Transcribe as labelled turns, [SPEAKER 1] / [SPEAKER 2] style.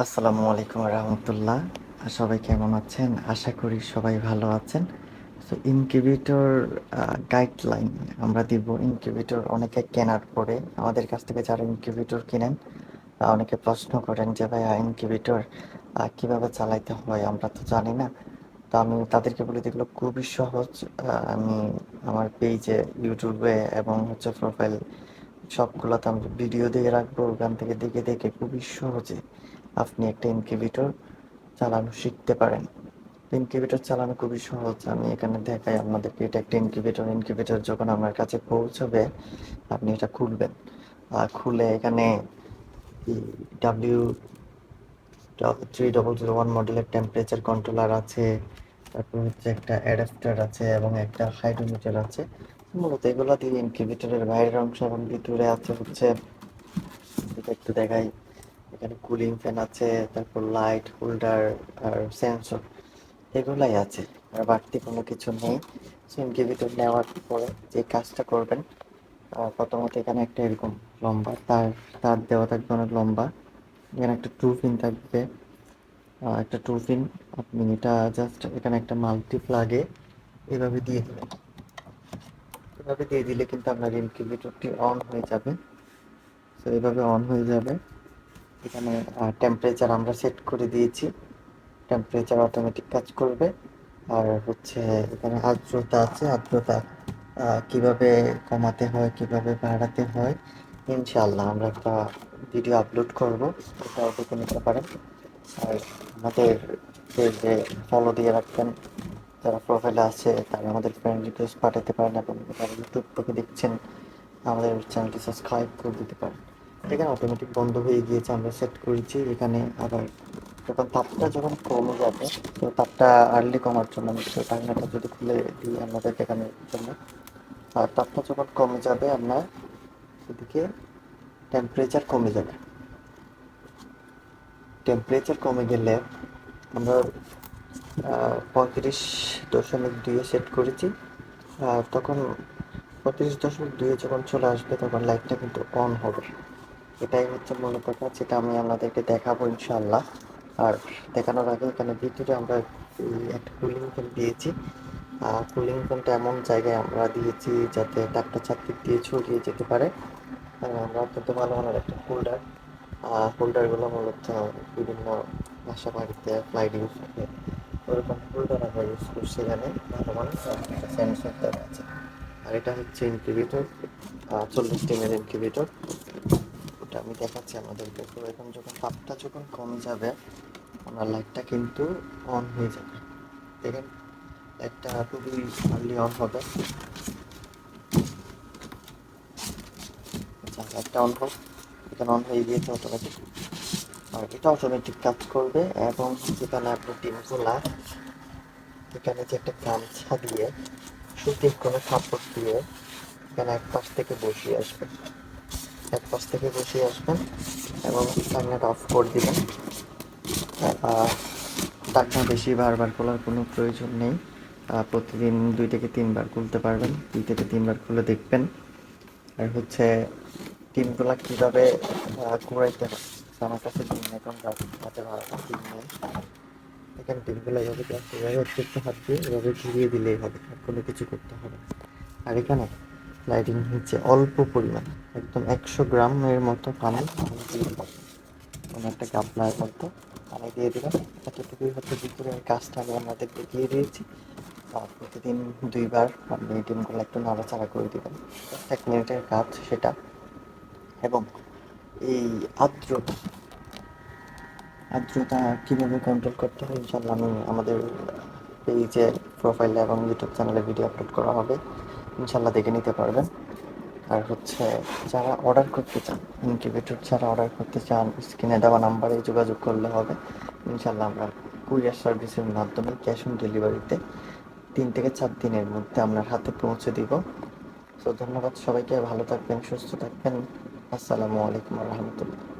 [SPEAKER 1] আসসালামু আলাইকুম রহমতুল্লাহ। সবাই কেমন আছেন? আশা করি সবাই ভালো আছেন। তো ইনকিউবেটর গাইডলাইন আমরা দিব। ইনকিউবেটর অনেকে কেনার পরে, আমাদের কাছ থেকে যারা ইনকিউবেটর কিনেন অনেকে প্রশ্ন করেন যে ভাই ইনকিউবেটর কীভাবে চালাইতে হয়? আমরা তো জানি না। তো আমি তাদেরকে বলে দিগুলো খুবই সহজ। আমি আমার পেজে ইউটিউবে এবং হচ্ছে প্রোফাইল সবগুলোতে আমি ভিডিও দিয়ে রাখব। ওখান থেকে দেখে দেখে খুবই সহজে আপনি একটা ইনকিউবেটর চালানো শিখতে পারেন। ইনকিউবেটর চালানো খুবই সহজ। আমি এখানে দেখাই আপনাদেরকে, এটা একটা ইনকিউবেটর ইনকিউবেটর যখন আপনার কাছে পৌঁছবে, আপনি এটা খুলবেন। আর খুলে এখানে W three double zero one মডেলের টেম্পারেচার কন্ট্রোলার আছে, তারপর হচ্ছে একটা অ্যাডাপ্টার আছে এবং একটা হাইড্রোমিটার আছে। মূলত এগুলো দিয়ে ইনকিউবেটরের বাইরের অংশ এবং ভিতরে আছে হচ্ছে, এটা একটু দেখাই। এখানে কুলিং ফ্যান আছে, তারপর লাইট হোল্ডার আর সেন্সর এগুলাই আছে। আর বাড়তি কোনো কিছু নেই। ইনকিউবেটর নেওয়ার পরে যে কাজটা করবেন প্রথমত এখানে একটা এরকম লম্বা তার তার দেওয়া থাকবে অনেক লম্বা এখানে একটা টু পিন থাকবে একটা টু পিন আপনি এটা জাস্ট এখানে একটা মাল্টি প্লাগে এভাবে দিয়ে দেবেন। এভাবে দিয়ে দিলে কিন্তু আপনার ইনকিউবেটরটি অন হয়ে যাবে। তো এভাবে অন হয়ে যাবে। এখানে টেম্পারেচার আমরা সেট করে দিয়েছি। টেম্পারেচার অটোমেটিক কাজ করবে। আর হচ্ছে এখানে আর্দ্রতা আছে। আর্দ্রতা কীভাবে কমাতে হয়, কীভাবে বাড়াতে হয়, ইনশাআল্লাহ আমরা একটা ভিডিও আপলোড করব। ওটাও দেখে নিতে পারেন। আর আমাদের যে ফলো দিয়ে রাখবেন। যারা প্রোফাইলে আছে, তারা আমাদের ফ্রেন্ড রিকোয়েস্ট পাঠাতে পারেন এবং যারা ইউটিউব থেকে দেখছেন, আমাদের চ্যানেলটি সাবস্ক্রাইব করে দিতে পারেন। এখানে অটোমেটিক বন্ধ হয়ে গিয়েছে, আমরা সেট করেছি। এখানে আবার যখন তাপটা যখন কমে যাবে, তো তাপটা আর্লি কমার জন্য ঢাকনাটা যদি খুলে দিই আপনাদের এখানে জন্য। আর তাপটা যখন কমে যাবে আপনার এদিকে টেম্পারেচার কমে যাবে। টেম্পারেচার কমে গেলে আমরা পঁয়ত্রিশ দশমিক দুইয়ে সেট করেছি। তখন পঁয়ত্রিশ দশমিক দুইয়ে যখন চলে আসবে, তখন লাইটটা কিন্তু অন হবে। এটাই হচ্ছে মূলত কাজ যেটা আমি আপনাদেরকে দেখাবো ইনশাল্লাহ আর দেখানোর আগে এখানে ভিতরে আমরা একটা কুলিং ফ্যান দিয়েছি। আর কুলিং ফ্যানটা এমন জায়গায় আমরা দিয়েছি যাতে ডাক্তার চারদিক দিয়ে ছড়িয়ে যেতে পারে। আমরা অত্যন্ত ভালো মানের একটা হোল্ডার হোল্ডারগুলো মূলত বিভিন্ন বাসা বাড়িতে ফ্লাইট ইউজ ওরকম হোল্ডার আমরা ইউজ করছি এখানে, ভালো মানের আছে। আর এটা হচ্ছে ইনকিউবেটর চল্লিশ টিমের ইনকিউবেটর আমি দেখাচ্ছি আমাদেরকে। তো এখন যখন তাপটা যখন কমে যাবে আমার লাইটটা কিন্তু অন হয়ে যাবে। দেখেন, লাইটটা খুবই আর্লি অন হবে। আচ্ছা লাইটটা অন হোক। এখানে অন হয়ে গিয়েছে অটোমেটিক আর এটা অটোমেটিক কাজ করবে এবং যেখানে আপনি টিমগুলা এখানে যে একটা গামছা দিয়ে সুতির কোনো কাপড় দিয়ে এখানে এক পাশ থেকে বসিয়ে আসবেন এক পাশ থেকে বসিয়ে আসবেন এবং টাকনাটা অফ করে দিবেন। টাকনা বেশি বারবার খোলার কোনো প্রয়োজন নেই। প্রতিদিন দুই থেকে তিনবার খুলতে পারবেন। দুই থেকে তিনবার খুলে দেখবেন। আর হচ্ছে টিমগুলা কীভাবে কুড়াইতে হয়, আমার কাছে টিম এখন হাতে ভাড়া টিম নেই। এখানে টিমগুলো এভাবে এভাবে হচ্ছে হাত দিয়ে, এভাবে ঘুরিয়ে দিলেই হবে কোনো কিছু করতে হবে আর এখানে লাইটিং হচ্ছে অল্প পরিমাণ, একদম একশো গ্রামের মতো পানি। দিয়ে কোনো একটা গামলার মতো পানি দিয়ে দিলাম। এতটুকুই হচ্ছে আমি কাজটা আমি আপনাদের দেখিয়ে দিয়েছি। প্রতিদিন দুইবার আপনি ডিমগুলো একটু নাড়াচাড়া করে দেবেন। এক মিনিটের কাজ সেটা। এবং এই আর্দ্রতা আর্দ্রতা কীভাবে কন্ট্রোল করতে হয় ইনশাল্লাহ আমি আমাদের পেজে প্রোফাইলে এবং ইউটিউব চ্যানেলে ভিডিও আপলোড করা হবে। ইনশাল্লাহ দেখে নিতে পারবেন। আর হচ্ছে, যারা অর্ডার করতে চান ইনকিউবেটর যারা অর্ডার করতে চান, স্ক্রিনে দেওয়া নাম্বারে যোগাযোগ করলে হবে। ইনশাল্লাহ আমরা কুরিয়ার সার্ভিসের মাধ্যমে ক্যাশ অন ডেলিভারিতে তিন থেকে চার দিনের মধ্যে আপনার হাতে পৌঁছে দিব। তো ধন্যবাদ সবাইকে, ভালো থাকবেন, সুস্থ থাকবেন। আসসালামু আলাইকুম রহমতুল্লাহ।